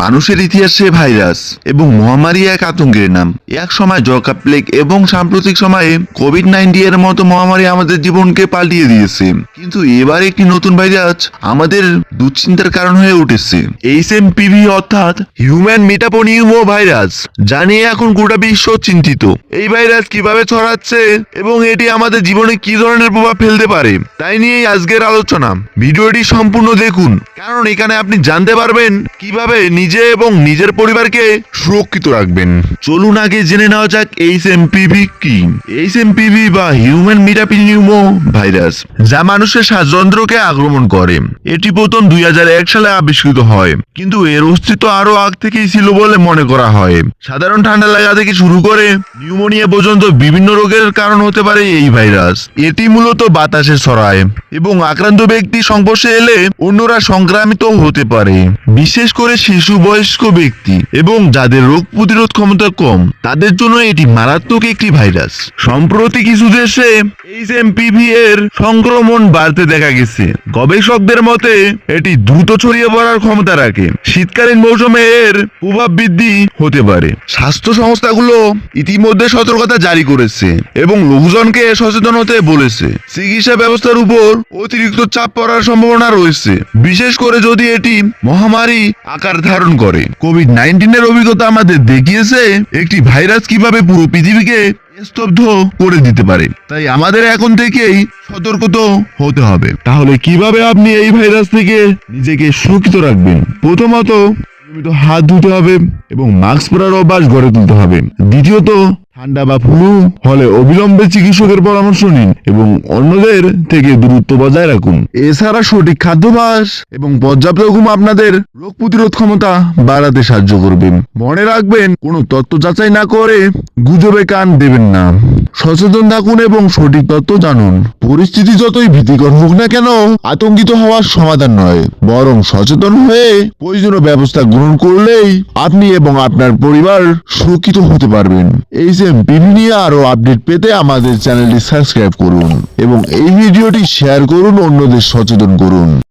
মানুষের ইতিহাসে ভাইরাস এবং মহামারী এক আতঙ্কের নাম। এক সময় জকা প্লেগ এবং সাম্প্রতিক সময়ে কোভিড নাইন্টিন এর মতো মহামারী আমাদের জীবনকে পাল্টিয়ে দিয়েছে। কিন্তু এবার একটি নতুন ভাইরাস আমাদের দুশ্চিন্তার কারণ হয়ে উঠেছে। এইচ এম পিভি অর্থাৎ হিউম্যান মেটাপোনিউমো ভাইরাস, যা নিয়ে এখন গোটা বিশ্ব চিন্তিত। এই ভাইরাস কীভাবে ছড়াচ্ছে এবং এটি আমাদের জীবনে কি ধরনের প্রভাব ফেলতে পারে, তাই নিয়েই আজকের আলোচনা। ভিডিওটি সম্পূর্ণ দেখুন, কারণ এখানে আপনি জানতে পারবেন কীভাবে নিজে এবং নিজের পরিবারকে সুরক্ষিত রাখবেন। চলুন আগে জেনে নেওয়া যাক এইচ এম পিভি কি। এইচ এম পিভি বা হিউম্যান মিটাপিনিউমো ভাইরাস যা মানুষের শ্বাসযন্ত্রকে আক্রমণ করে। এটি প্রথম দুই সালে আবিষ্কৃত হয়, কিন্তু এর অস্তিত্ব আরও আগ থেকেই ছিল বলে মনে করা হয়। সাধারণ ঠান্ডা লাগা থেকে শুরু করে নিউমোনিয়া পর্যন্ত বিভিন্ন রোগের কারণ হতে পারে এই ভাইরাস এটি মূলত বাতাসে ছড়ায় এবং আক্রান্ত ব্যক্তি সংস্পর্শে এলে অন্যরা সংক্রামিত হতে পারে। বিশেষ করে শিশু বয়স্ক ব্যক্তি এবং যাদের রোগ প্রতিরোধ ক্ষমতা কম, তাদের জন্য এটি মারাত্মক একটি ভাইরাস। সম্প্রতি কিছু দেশে এইচ এর সংক্রমণ বাড়তে দেখা গেছে। গবেষকদের মতে, এটি দ্রুত ছড়িয়ে পড়ার ক্ষমতা রাখে। শীতকালীন মৌসুমে এর প্রভাব বৃদ্ধি হতে পারে। স্বাস্থ্য সংস্থাগুলো ইতিমধ্যে সতর্কতা জারি করেছে এবং লোকজনকে সচেতন হতে বলেছে। চিকিৎসা ব্যবস্থার উপর অতিরিক্ত চাপ পড়ার সম্ভাবনা রয়েছে। বিশেষ করে যদি এটি মহামারী আকার ধারণ করে। কোভিড নাইন্টিনের অভিজ্ঞতা আমাদের দেখিয়েছে, একটি ভাইরাস কীভাবে পুরো পৃথিবীকে স্তব্ধ করে দিতে পারে। তাই আমাদের এখন থেকেই সতর্কত হতে হবে। তাহলে কীভাবে আপনি এই ভাইরাস থেকে নিজেকে সুরক্ষিত রাখবেন? প্রথমত হাত ধুতে হবে এবং মাস্ক পরার অভ্যাস গড়ে তুলতে হবে। দ্বিতীয়ত, ঠান্ডা বা ফ্লু হলে অবিলম্বে চিকিৎসকের পরামর্শ নিন এবং অন্যদের থেকে দূরত্ব বজায় রাখুন। এছাড়া সঠিক খাদ্যাভ্যাস এবং পর্যাপ্ত ঘুম আপনাদের রোগ প্রতিরোধ ক্ষমতা বাড়াতে সাহায্য করবে। মনে রাখবেন, কোনো তথ্য যাচাই না করে গুজবে কান দেবেন না। সচেতন থাকুন এবং সঠিক তথ্য জানুন। পরিস্থিতি যতই ভীতিকর হোক না কেন, আতঙ্কিত হওয়ার সমাধান নয়। বরং সচেতন হয়ে প্রয়োজনীয় ব্যবস্থা গ্রহণ করলেই আপনি এবং আপনার পরিবার সুরক্ষিত হতে পারবেন। এই যে বিভিন্ন আরও আপডেট পেতে আমাদের চ্যানেলটি সাবস্ক্রাইব করুন এবং এই ভিডিওটি শেয়ার করুন, অন্যদের সচেতন করুন।